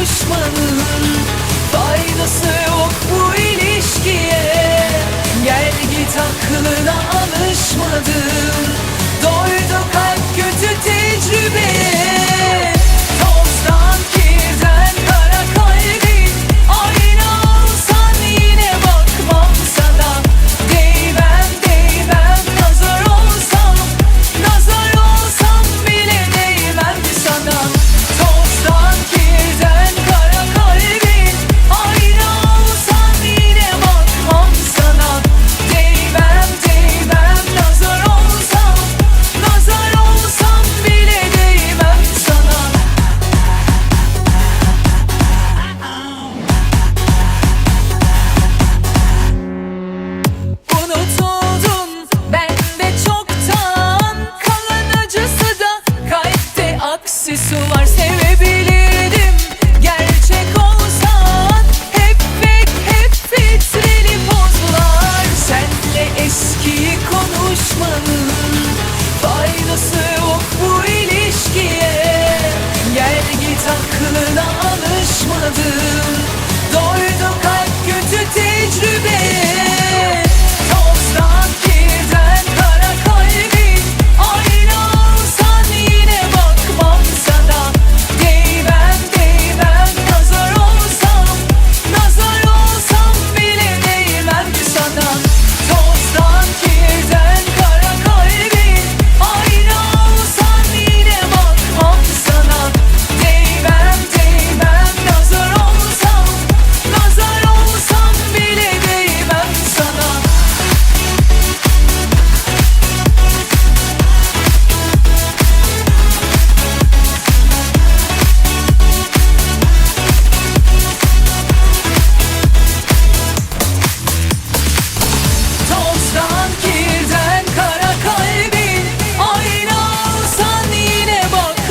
konuşmanın faydası yok. korkusu var sevebilirdim. Gerçek olsan hep pek hep fitreli pozlar. Senle eskiyi konuşmanın faydası yok bu ilişkiye. Gel git aklına